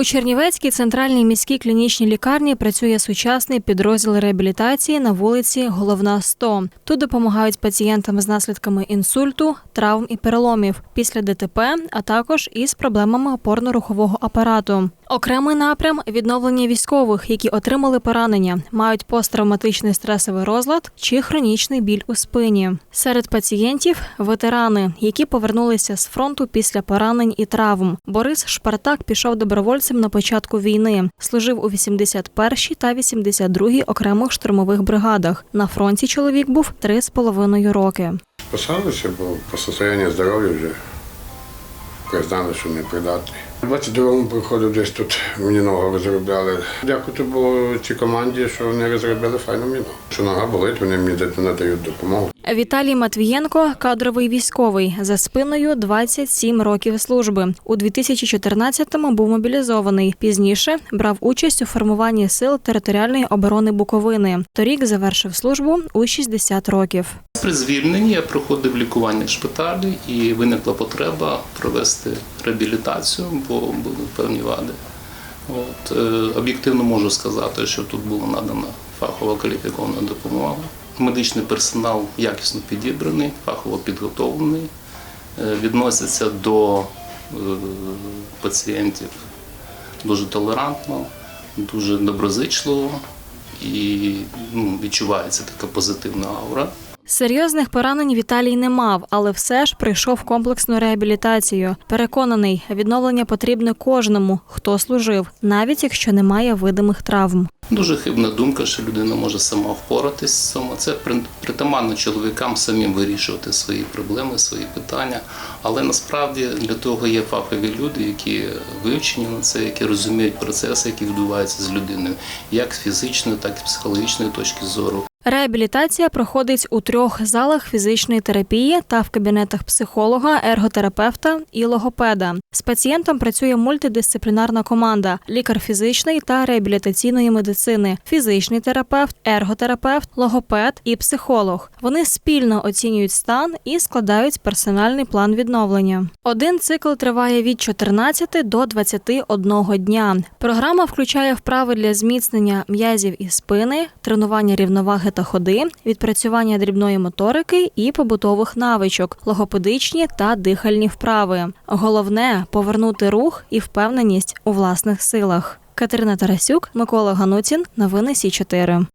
У Чернівецькій центральній міській клінічній лікарні працює сучасний підрозділ реабілітації на вулиці Головна 100. Тут допомагають пацієнтам з наслідками інсульту, травм і переломів після ДТП, а також із проблемами опорно-рухового апарату. Окремий напрям відновлення військових, які отримали поранення, мають посттравматичний стресовий розлад чи хронічний біль у спині. Серед пацієнтів ветерани, які повернулися з фронту після поранень і травм. Борис Шпартак пішов добровольцем на початку війни. Служив у 81-й та 82-й окремих штурмових бригадах. На фронті чоловік був три з половиною роки. Посадився, бо по состоянню здоров'я вже признали, що не придатний. У 22-му приходив десь тут мені ногу розробляли. Дякую було цій команді, що вони розробили файну міну. Що нога болить, вони мені надають допомогу. Віталій Матвієнко кадровий військовий за спиною 27 років служби. У 2014-му був мобілізований. Пізніше брав участь у формуванні сил територіальної оборони Буковини. Торік завершив службу у 60 років. При звільненні я проходив лікування в шпиталі і виникла потреба провести реабілітацію, бо були певні вади. От, е, об'єктивно можу сказати, що тут була надана фахова кваліфікована допомога. Медичний персонал якісно підібраний, фахово підготовлений, е, відноситься до е, пацієнтів дуже толерантно, дуже доброзичливо і ну, відчувається така позитивна аура. Серйозних поранень Віталій не мав, але все ж прийшов комплексну реабілітацію. Переконаний, відновлення потрібне кожному, хто служив, навіть якщо немає видимих травм. Дуже хибна думка, що людина може сама впоратись з цим. Це при- притаманно чоловікам самим вирішувати свої проблеми, свої питання. Але насправді для того є фахові люди, які вивчені на це, які розуміють процеси, які відбуваються з людиною, як з фізичної, так і з психологічної точки зору. Реабілітація проходить у трьох залах фізичної терапії та в кабінетах психолога, ерготерапевта і логопеда. З пацієнтом працює мультидисциплінарна команда: лікар фізичної та реабілітаційної медицини, фізичний терапевт, ерготерапевт, логопед і психолог. Вони спільно оцінюють стан і складають персональний план відновлення. Один цикл триває від 14 до 21 дня. Програма включає вправи для зміцнення м'язів і спини, тренування рівноваги та ходи, відпрацювання дрібної моторики і побутових навичок, логопедичні та дихальні вправи. Головне повернути рух і впевненість у власних силах. Катерина Тарасюк, Микола Ганутін. Новини Сі 4